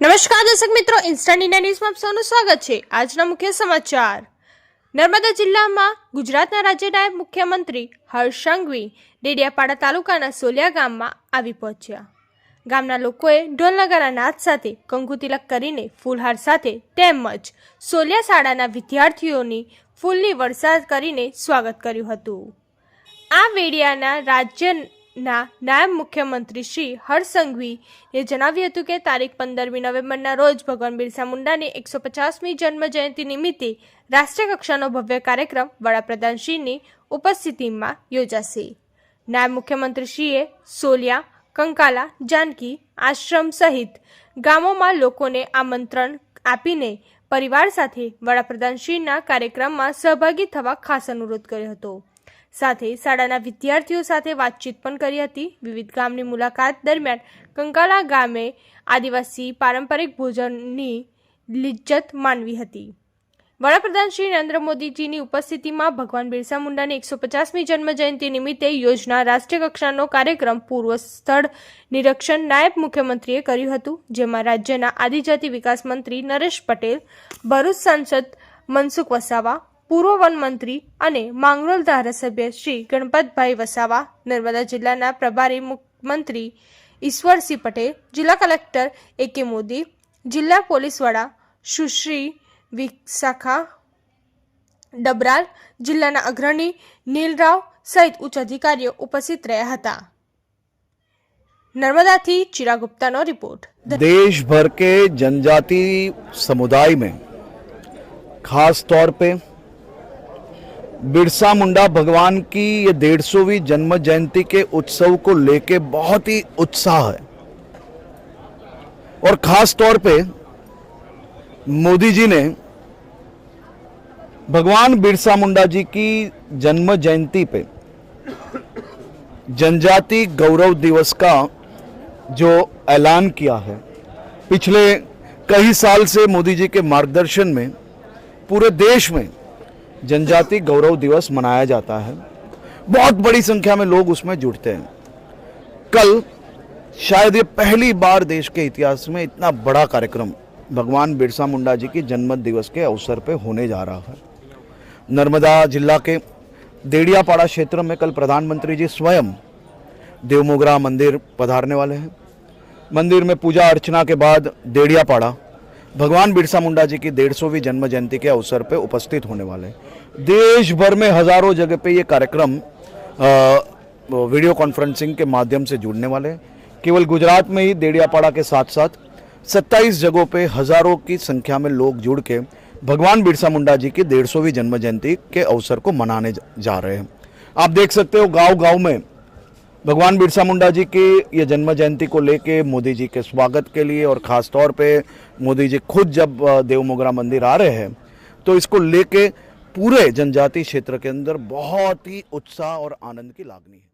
નમસ્કાર દર્શક મિત્રો ઇન્સ્ટન્ટ ઇન્ડિયા ન્યૂઝમાં આપ સૌનું સ્વાગત છે. આજના મુખ્ય સમાચાર. નર્મદા જિલ્લામાં ગુજરાતના રાજ્ય નાયબ મુખ્યમંત્રી હર્ષ સંઘવી ડેડિયાપાડા તાલુકાના સોલિયા ગામમાં આવી પહોંચ્યા. ગામના લોકોએ ઢોલ નગારા નાદ સાથે કંકુ તિલક કરીને ફૂલહાર સાથે તેમજ સોલિયા શાળાના વિદ્યાર્થીઓની ફૂલની વરસાદ કરીને સ્વાગત કર્યું હતું. આ વેડિયાના રાજ્યના નાયબ મુખ્યમંત્રી શ્રી હર્ષ જણાવ્યું હતું કે તારીખ પંદરમી નવેમ્બરના રોજ ભગવાન બિરસા મુંડાની એકસો પચાસમી જન્મ જયંતિ નિમિત્તે રાષ્ટ્રીય કક્ષાનો ભવ્ય કાર્યક્રમ વડાપ્રધાનશ્રીની ઉપસ્થિતિમાં યોજાશે. નાયબ મુખ્યમંત્રીશ્રીએ સોલિયા, કંકાલા, જાનકી, આશ્રમ સહિત ગામોમાં લોકોને આમંત્રણ આપીને પરિવાર સાથે વડાપ્રધાનશ્રીના કાર્યક્રમમાં સહભાગી થવા ખાસ અનુરોધ કર્યો હતો. સાથે શાળાના વિદ્યાર્થીઓ સાથે વાતચીત પણ કરી હતી. વિવિધ ગામની મુલાકાત દરમિયાન કંકાલા ગામે આદિવાસી પારંપરિક ભોજનની લિજ્જત માનવી હતી. વડાપ્રધાન શ્રી નરેન્દ્ર મોદીજીની ઉપસ્થિતિમાં ભગવાન બિરસા મુંડાની એકસો પચાસમી જન્મજયંતિ નિમિત્તે યોજના રાષ્ટ્રીય કક્ષાનો કાર્યક્રમ પૂર્વ સ્થળ નિરીક્ષણ નાયબ મુખ્યમંત્રીએ કર્યું હતું, જેમાં રાજ્યના આદિજાતિ વિકાસ મંત્રી નરેશ પટેલ, ભરૂચ સાંસદ મનસુખ વસાવા પૂર્વ વન મંત્રી અને માંગરોળ ધારાસભ્ય શ્રી ગણપતભાઈ વસાવા નર્મદા જિલ્લાના પ્રભારી મુખ્યમંત્રી ઈશ્વરસિંહ પટેલ જિલ્લા કલેક્ટર એ કે મોદી જિલ્લા પોલીસ વડા સુશ્રી વિશાખા ડબરાલ જિલ્લાના અગ્રણી નીલરાવ સહિત ઉચ્ચ અધિકારીઓ ઉપસ્થિત રહ્યા હતા નર્મદાથી ચિરા ગુપ્તાનો રિપોર્ટ देश भर के जनजाति समुदाय में खास तौर पे बिरसा मुंडा भगवान की ये डेढ़ सौवीं जन्म जयंती के उत्सव को लेके बहुत ही उत्साह है। और खास तौर पे मोदी जी ने भगवान बिरसा मुंडा जी की जन्म जयंती पे जनजाति गौरव दिवस का जो ऐलान किया है, पिछले कई साल से मोदी जी के मार्गदर्शन में पूरे देश में जनजाति गौरव दिवस मनाया जाता है। बहुत बड़ी संख्या में लोग उसमें जुड़ते हैं। कल शायद ये पहली बार देश के इतिहास में इतना बड़ा कार्यक्रम भगवान बिरसा मुंडा जी की जन्म दिवस के अवसर पर होने जा रहा है। नर्मदा जिला के देड़ियापाड़ा क्षेत्र में कल प्रधानमंत्री जी स्वयं देवमोगरा मंदिर पधारने वाले हैं। मंदिर में पूजा अर्चना के बाद देड़ियापाड़ा भगवान बिरसा मुंडा जी की डेढ़ सौवीं जन्म जयंती के अवसर पर उपस्थित होने वाले देश भर में हज़ारों जगह पे ये कार्यक्रम वीडियो कॉन्फ्रेंसिंग के माध्यम से जुड़ने वाले केवल गुजरात में ही, देड़ियापाड़ा के साथ साथ 27 जगहों पे हज़ारों की संख्या में लोग जुड़ के भगवान बिरसा मुंडा जी की डेढ़ सौवीं जन्म जयंती के अवसर को मनाने जा रहे हैं। आप देख सकते हो गाँव गाँव में भगवान बिरसा मुंडा जी की ये जन्म जयंती को लेके मोदी जी के स्वागत के लिए और ख़ास तौर पे मोदी जी खुद जब देव देवमोगरा मंदिर आ रहे हैं तो इसको लेके पूरे जनजाति क्षेत्र के अंदर बहुत ही उत्साह और आनंद की लागनी है।